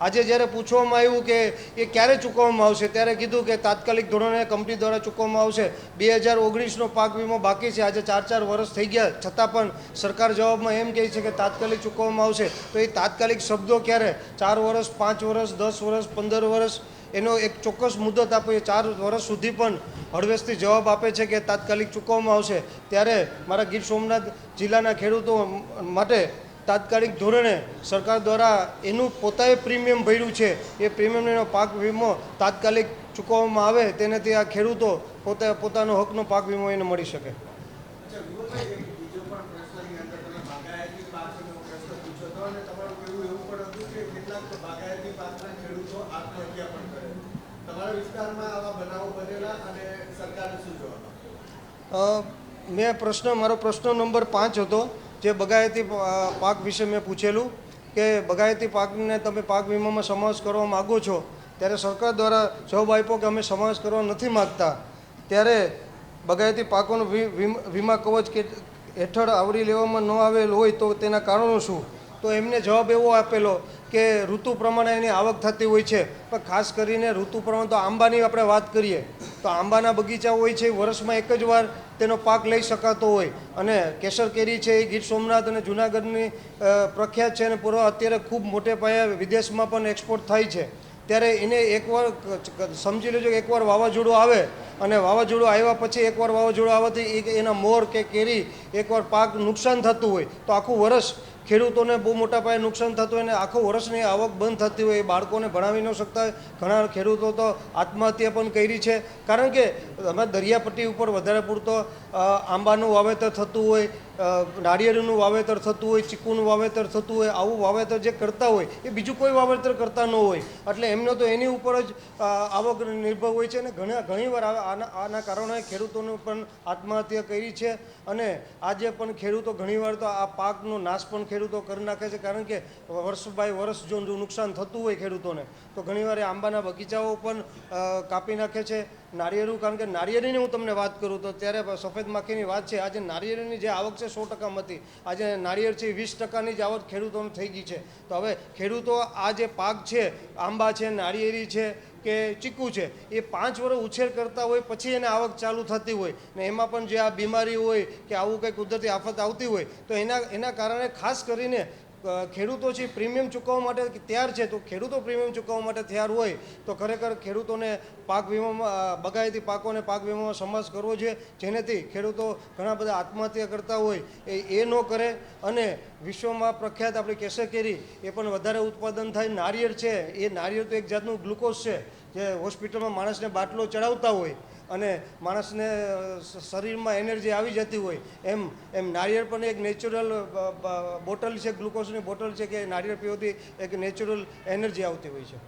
આજે જ્યારે પૂછવામાં આવ્યું કે એ ક્યારે ચૂકવવામાં આવશે, ત્યારે કીધું કે તાત્કાલિક ધોરણે કંપની દ્વારા ચૂકવવામાં આવશે. બે હજાર ઓગણીસનો પાક વીમો બાકી છે. આજે ચાર ચાર વર્ષ થઈ ગયા. છતાં પણ સરકાર જવાબમાં એમ કહે છે કે તાત્કાલિક ચૂકવવામાં આવશે. તો એ તાત્કાલિક શબ્દો ક્યારે? ચાર વર્ષ, પાંચ વર્ષ, દસ વર્ષ, પંદર વર્ષ? એનો એક ચોક્કસ મુદત આપે એ ચાર વર્ષ સુધી પણ હળવેશથી જવાબ આપે છે કે તાત્કાલિક ચૂકવવામાં આવશે. ત્યારે મારા ગીર સોમનાથ જિલ્લાના ખેડૂતો માટે તાત્કાલિક ધોરણે સરકાર દ્વારા એનું પોતાએ પ્રીમિયમ ભર્યું છે. એ પ્રીમિયમનો પાક વીમો તાત્કાલિક ચૂકવવામાં આવે તેનાથી આ ખેડૂતો પોતે પોતાનો હકનો પાક વીમો એને મળી શકે. મેં પ્રશ્ન મારો પ્રશ્ન નંબર પાંચ હતો. જે બગાયતી પાક વિશે મેં પૂછેલું કે બગાયતી પાકને તમે પાક વીમામાં સમાવેશ કરવા માગો છો, ત્યારે સરકાર દ્વારા જવાબ આપ્યો કે અમે સમાવેશ કરવા નથી માગતા. ત્યારે બગાયતી પાકોનો વીમા કવચ કે, હેઠળ આવરી લેવામાં ન આવેલ હોય તો તેના કારણો શું? તો એમને જવાબ એવો આપેલો કે ઋતુ પ્રમાણે એની આવક થતી હોય છે. પણ ખાસ કરીને ઋતુ પ્રમાણે તો આંબાની આપણે વાત કરીએ, તો આંબાના બગીચા હોય છે, વર્ષમાં એક જ વાર તેનો પાક લઈ શકાતો હોય. અને કેસર કેરી છે એ ગીર સોમનાથ અને જૂનાગઢની પ્રખ્યાત છે અને પૂર્વ અત્યારે ખૂબ મોટે પાયે વિદેશમાં પણ એક્સપોર્ટ થાય છે. ત્યારે એને એકવાર સમજી લેજો કે એકવાર વાવાઝોડું આવે અને વાવાઝોડું આવ્યા પછી એકવાર વાવાઝોડું આવવાથી એના મોર કે કેરી એકવાર પાક નુકસાન થતું હોય. તો આખું વરસ ખેડૂતોને બહુ મોટા પાયે નુકસાન થતું હોય અને આખો વર્ષની આવક બંધ થતી હોય બાળકોને ભણાવી ન શકતા હોય. ઘણા ખેડૂતો તો આત્મહત્યા પણ કરી છે. કારણ કે અમે દરિયાપટ્ટી ઉપર વધારે પૂરતો આંબાનું વાવેતર થતું હોય નાળિયેરનું વાવેતર થતું હોય, ચીકુનું વાવેતર થતું હોય, આવું વાવેતર જે કરતા હોય એ બીજું કોઈ વાવેતર કરતા ન હોય. એટલે એમનો તો એની ઉપર જ આવક નિર્ભર હોય છે અને ઘણા ઘણીવાર આના આના કારણે ખેડૂતોનું પણ આત્મહત્યા કરી છે. અને આજે પણ ખેડૂતો ઘણીવાર તો આ પાકનો નાશ પણ ખેડૂતો કરી નાખે છે કારણ કે વર્ષ બાય વર્ષ જો નુકસાન થતું હોય ખેડૂતોને, તો ઘણીવાર આંબાના બગીચાઓ પણ કાપી નાખે છે. નારિયેળું, કારણ કે નારિયેળીની હું તમને વાત કરું તો ત્યારે સફેદ માખીની વાત છે. આજે નારિયેળની જે આવક છે સો ટકામાં હતી આજે નારિયેળ છે વીસ ટકાની જ આવક ખેડૂતોને થઈ ગઈ છે. તો હવે ખેડૂતો આ જે પાક છે, આંબા છે, નારિયેરી છે કે ચીકુ છે, એ પાંચ વર્ષ ઉછેર કરતા હોય, પછી એને આવક ચાલુ થતી હોય. ને એમાં પણ જે આ બીમારી હોય કે આવું કંઈ કુદરતી આફત આવતી હોય, તો એના એના કારણે ખાસ કરીને ખેડૂતો છે પ્રીમિયમ ચૂકવવા માટે તૈયાર છે, તો ખેડૂતો પ્રીમિયમ ચૂકવવા માટે તૈયાર હોય, તો ખરેખર ખેડૂતોને પાક વીમામાં બગાયતી પાકોને પાક વીમામાં સમાવેશ કરવો જોઈએ, જેનાથી ખેડૂતો ઘણા બધા આત્મહત્યા કરતા હોય, એ એ ન કરે. અને વિશ્વમાં પ્રખ્યાત આપણી કેસર કેરી એ પણ વધારે ઉત્પાદન થાય. નારિયેળ છે, એ નારિયેળ તો એક જાતનું ગ્લુકોઝ છે. જે હોસ્પિટલમાં માણસને બાટલો ચડાવતા હોય અને માણસને શરીરમાં એનર્જી આવી જતી હોય, એમ એમ નારિયેળ પણ એક નેચરલ બોટલ છે, ગ્લુકોઝની બોટલ છે કે નારિયેળ પીવાથી એક નેચરલ એનર્જી આવતી હોય છે.